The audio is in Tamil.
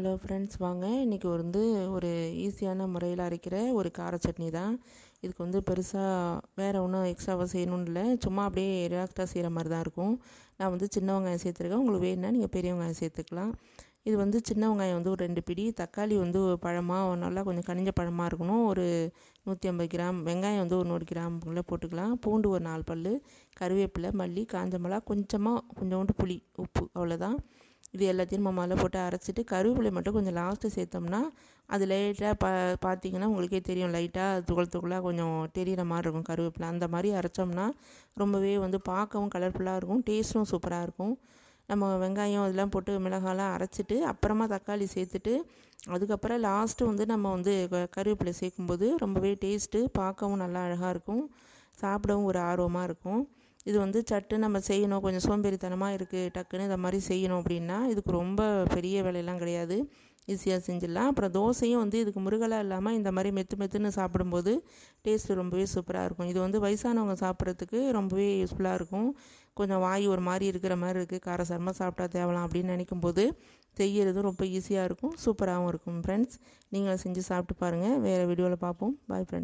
ஹலோ ஃப்ரெண்ட்ஸ் வாங்க. இன்றைக்கி வந்து ஒரு ஈஸியான முறையில் அரைக்கிற ஒரு கார சட்னி தான். இதுக்கு வந்து பெருசாக வேறு ஒன்றும் எக்ஸ்ட்ராவாக செய்யணும்னு இல்லை. சும்மா அப்படியே ரிலாக்ஸாக செய்கிற மாதிரி தான் இருக்கும். நான் வந்து சின்ன வெங்காயம் சேர்த்துருக்கேன். உங்களுக்கு வேணும்னா நீங்கள் பெரிய வெங்காயம் சேர்த்துக்கலாம். இது வந்து சின்ன வெங்காயம் வந்து ஒரு ரெண்டு பிடி. தக்காளி வந்து பழமாக நல்லா கொஞ்சம் கனிஞ்ச பழமாக இருக்கணும். ஒரு நூற்றி ஐம்பது கிராம். வெங்காயம் வந்து ஒரு நூறு கிராமுக்குள்ளே போட்டுக்கலாம். பூண்டு ஒரு நாலு பல் கருவேப்பிலை மல்லி காஞ்ச மிளகா கொஞ்சமாக கொஞ்சோண்டு புளி உப்பு. அவ்வளோதான் இது எல்லாத்தையும் நம்ம முதல்ல போட்டு அரைச்சிட்டு கருவேப்பிலை மட்டும் கொஞ்சம் லாஸ்ட்டு சேர்த்தோம்னா அது லைட்டாக பா பார்த்தீங்கன்னா உங்களுக்கே தெரியும். லைட்டாக துகள் துகளாக கொஞ்சம் தெரிகிற மாதிரி இருக்கும். கருவேப்பிலை அந்த மாதிரி அரைச்சோம்னா ரொம்பவே வந்து பார்க்கவும் கலர்ஃபுல்லாக இருக்கும். டேஸ்ட்டும் சூப்பராக இருக்கும். நம்ம வெங்காயம் இதெல்லாம் போட்டு மிளகாலாம் அரைச்சிட்டு அப்புறமா தக்காளி சேர்த்துட்டு அதுக்கப்புறம் லாஸ்ட்டு வந்து நம்ம வந்து கருவேப்பிலை சேர்க்கும்போது ரொம்பவே டேஸ்ட்டு பார்க்கவும் நல்லா அழகாக இருக்கும். சாப்பிடவும் ஒரு ஆர்வமாக இருக்கும். இது வந்து சட்டு நம்ம செய்யணும் கொஞ்சம் சோம்பேறித்தனமாக இருக்குது டக்குன்னு இந்த மாதிரி செய்யணும் அப்படின்னா இதுக்கு ரொம்ப பெரிய வேலையெல்லாம் கிடையாது. ஈஸியாக செஞ்சிடலாம். அப்புறம் தோசையும் வந்து இதுக்கு முருகலாக இல்லாமல் இந்த மாதிரி மெத்து மெத்துன்னு சாப்பிடும்போது டேஸ்ட்டு ரொம்பவே சூப்பராக இருக்கும். இது வந்து வயசானவங்க சாப்பிட்றதுக்கு ரொம்பவே யூஸ்ஃபுல்லாக இருக்கும். கொஞ்சம் வாய் ஒரு மாதிரி இருக்கிற மாதிரி இருக்குது காரசாரமாக சாப்பிட்டா தேவலாம் அப்படின்னு நினைக்கும் போது செய்கிறதும் ரொம்ப ஈஸியாக இருக்கும். சூப்பராகவும் இருக்கும் ஃப்ரெண்ட்ஸ் நீங்கள் செஞ்சு சாப்பிட்டு பாருங்கள் வேறு வீடியோவில் பார்ப்போம். Bye friends